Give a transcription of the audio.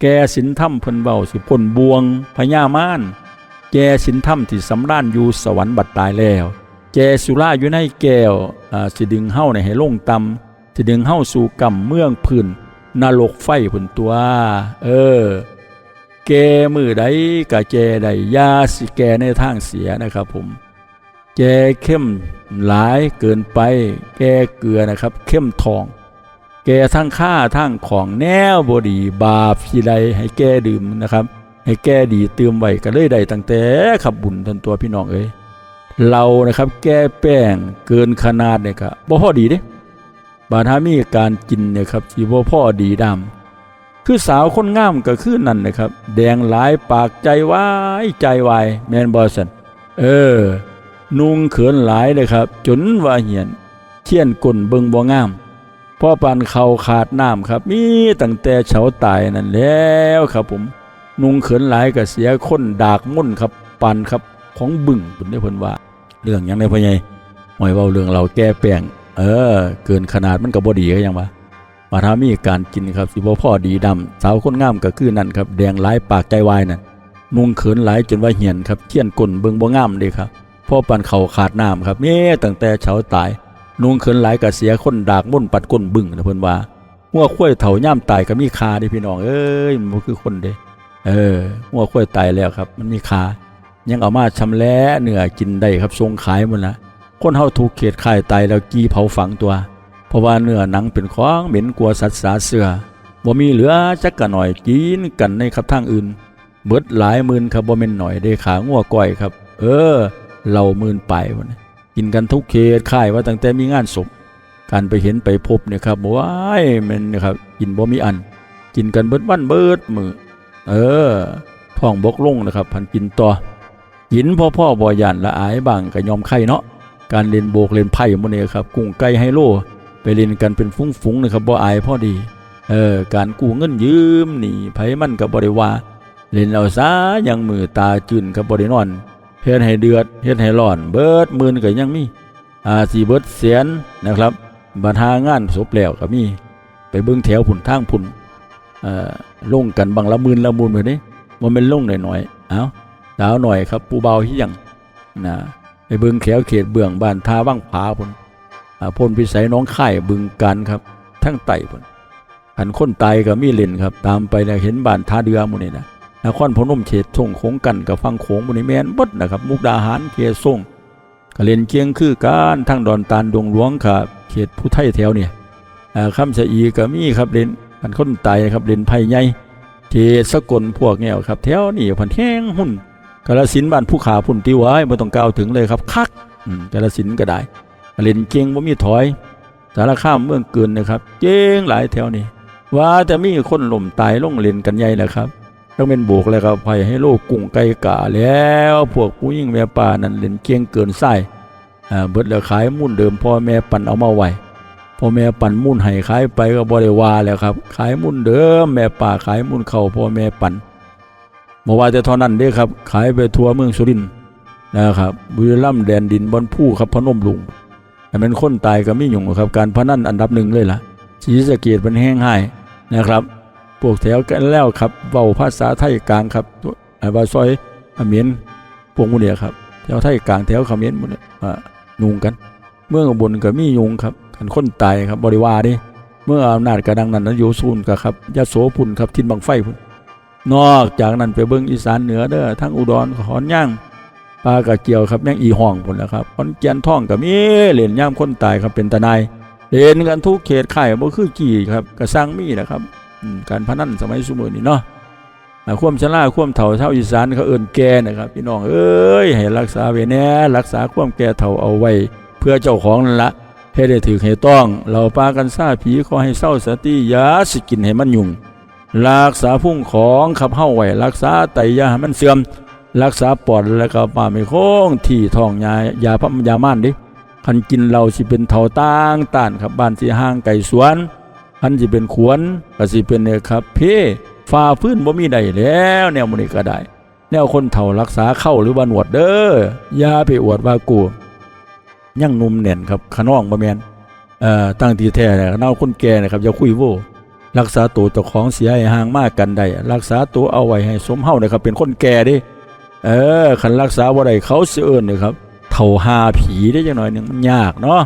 แกสินถ้ำเพิ่นเบาสิพ้นบวงพญามารแกสินถ้ำที่สำราญอยู่สวรรค์บัดตายแล้ว แกสุราอยู่ในแก้วสิดึงเฮ้าในให้ลงต่ำสิดึงเฮ้าสู่กำเมืองพื้นนรกไฟพุ่นตัว เออ แกมือใดกะแจใดยาสิแกในทางเสียนะครับผม แกเข้มหลายเกินไป แกเกลือนะครับ เข้มทอง แกทั้งค่าทั้งของแนวบดีบาปสิใดให้แกดื่มนะครับ ให้แกดีเติมไว้ก็เลยได้ตั้งแต่ขับบุญทันตัวพี่น้องเอ้ยเรานะครับแก้แป้งเกินขนาดเนี่ยครับบ่พอดีเด้บาดามีการกินเนี่ยครับสิบ่พอดีดำคือสาวคนงามก็คือนั่นนะครับ แดงหลายปากใจวายใจวายแมนบอสันเออ นุ่งเขินหลายเลยครับ จนว่าเหียนเทียนกลนเบิงบ่งาม พ่อปันเขาขาดน้ำครับ มีตั้งแต่เฉาตายนั่นแล้วครับผมนุ่งเขินหลายก็เสียคนดากมุ่นครับปันครับของบึ่งบุญได้พนว่า เรื่องหยังในพ่อใหญ่หอยเว้าเรื่องเราแก้แป้งเออ เกินขนาดมันก็บ่ดีก็ยังว่ามาถ้ามีการกินครับสิบ่พอดีดำสาวคนงามก็คือนั่นครับ แดงหลายปากใจวายนั่นนุ่งเขินหลายจนว่าเหียนครับเที่ยนกลนเบิงบ่งามเด้ครับพ่อปันเขาขาดน้ำครับเม่ตั้งแต่เช้าตาย นุงเขินหลายกะเสียคนดากมุ่นปัดก้นบึ้งนะเพิ่นว่าหัวข้วยเถาย่ามตายก็มีคาดิพี่น้องเอ้ยมันคือคนเด้เออหัวข้วยตายแล้วครับ มันมีคายังเอามาชำแหละเนื้อกินได้ครับทรงขายหมันละคนเฮาถูกเขตข่ายตายแล้วกีเผาฝังตัว เพราะว่าเนื้อหนังเป็นของเหม็นกลัวสัตว์สาเสือบ่มีเหลือจักกะหน่อยกินกันในครับทางอื่น เบิดหลายหมื่นครับบ่แม่นหน่อยได้ขางัวก้อยครับ เออ เราหมื่นไปวันนี้ กินกันทุกเขตค่ายว่าตั้งแต่มีงานศพการไปเห็นไปพบเนี่ยครับว้ายมันนะครับกินบ่มีอัน กินกันเบิดวันเบิดมือเออท้องบกลงนะครับ พันกินต่อกินพ่อพ่อบ่ยันละอายบางก็ยอมไข่เนาะการเล่นโบกเล่นไพ่หมื้นี้ครับกุ้งไก่ไฮโลไปเล่นกันเป็นฟุ้งๆนะครับบ่อายพอดีเออการกู้เงินยืมหนี่ไผมันก็บ่ได้ว่าเล่นเอาซะยังมือตาจืนกับบ่ได้นอน เฮ็ดให้เดือดเฮ็ดให้ร้อน เบิดมื่นก็ยังมีอ่าสิเบิดแสนนะครับบัดหางานศพแล้วก็มี ไปเบิ่งแถวพุ่นทางพุ่นเอ่อลงกันบางละมื่นละหมื่นมื้อนี้บ่แม่นลงน้อยๆเอ้าสาวหน่อยครับผู้เบาที่ยังนะไปเบิ่งแถวเขตเบื้องบ้านทาบ้างผาพุ่นอ่าพ่นพิสัยน้องค่บึงกันครับ ทั้งไต่พุ่นอันคนตายก็มีเล่นครับ ตามไปแล้วเห็นบ้านท่าเรือหมื้นี้นะ นครพนมเขตส่งโขงกันกับฟังโขงบริเมนบดนะครับ มุกดาหารเขตส่งกเลนเคียงคือการทั้งดอนตาลดงหลวงครับเขตผู้ไทยแถวเนี่ยอ่าคำชะอีก็มีครับเลนกันคนตายครับเลนไผ่ใหญ่เขตสกลพวกแนวครับแถวนี่พันแห้งหุ่นกาลสินบ้านผู้ขาพุ่นติวไว้ไม่ต้องกล่าวถึงเลยครับคักกาลสินก็ได้เลนเก่งว่ามีถอยสารข้ามเมืองเกินนะครับเก่งหลายแถวนี่ว่าจะมีคนหล่มตายลงเล่นกันใหญ่แหละครับ ต้องเป็นโบกแล้วก็ไผ่ให้โลกกุ้งไก่กาแล้ว พวกผู้ยิ่งแม่ป่านั่นเล่นเกียงเกินไส้อ่าเบิดแล้วขายมุ่นเดิมพ่อแม่ปั่นเอามาไว้พ่อแม่ปั่นมุ่นให้ขายไปก็บ่ได้ว่าแล้วครับ ขายมุ่นเดิมแม่ป่าขายมุ่นเข้าพ่อแม่ปั่นบ่ว่าแต่เท่านั้นเด้ครับ ขายไปทั่วเมืองสุรินทร์นะครับบุรีรัมย์แดนดินบนผู้ครับพนมลุงแต่เป็นคนตายก็มีอยู่ครับ การพนันอันดับหนึ่งเลยล่ะศรีสะเกดเป็นแห้งให้นะครับ พวกแถวกันแล้วครับเว้าภาษาไทยกลางครับไอ้ว่าซอยเขมรพวกหมูเนี่ยครับแถวไทยกลางแถวเขมรหมูเนี่ยอ่ายุงกัน เมืองอุบลก็มียุงครับกันคนตายครับบริวารเดิเมื่ออำนาจกระดังนั้นนั้นโยซูนก็ครับยะโสพุ่นครับทินบังไฟพุ่นนอกจากนั้นไปเบิ้งอีสานเหนือเด้อทั้งอุดรขอนย่างปลากระเจียวครับแม่งอีห้องพุ่นแหล้วครับขอนแก่นท่องก็มีเล่นย่ามคนตายครับเป็นตาหนายเล่นกันทุกเขตไข่บ่คือกี่ครับกระสร้างมีนะครับ การพนันสมัยสมัยนี้เนาะอ่วมชราควมเฒ่าเท่าอีสานเขาเอิ่นแก่นะครับ พี่น้องเอ้ยให้รักษาไว้แน่รักษาควมแก่เฒ่าเอาไว้ เพื่อเจ้าของนั่นละให้ได้ถือให้ต้องเราปากันซาผีขอให้เศร้าสติยาสิกินให้มันยุ่งรักษาพุ่งของขับเฮ้าไว้รักษาไตยาให้มันเสื่อม รักษาปอดแล้วก็ป่าไม่โค้งที่ท้องยายาพัมยาม่านดิคันกินเราสิเป็นเฒ่าต่างต้านครับบ้านสิห่างไก่สวน อันสิเป็นขวนก็สิเป็นเนี่ยครับเพฝ่าฟื้นบ่มีใดแล้ว แนวมันนี้ก็ได้ แนวคนเฒ่ารักษาเข้าหรือว่าหนวดเด้ออย่าไปอวดว่ากูยังนุ่มแน่นครับขน้องบ่แมนเอ่อตั้งทีแท้เนี่ยเนาคนแก่นะครับอย่าคุยโว้รักษาตัวเจ้าของเสียให้ห่างมากกันได้รักษาตัวเอาไว้ให้สมเฮานะครับ เป็นคนแก่ดิเออคันรักษาบ่ได้เขาเสิเอิ้นนะครับเฒ่าหาผีได้จังหน่อยหนึงมันยากเนาะ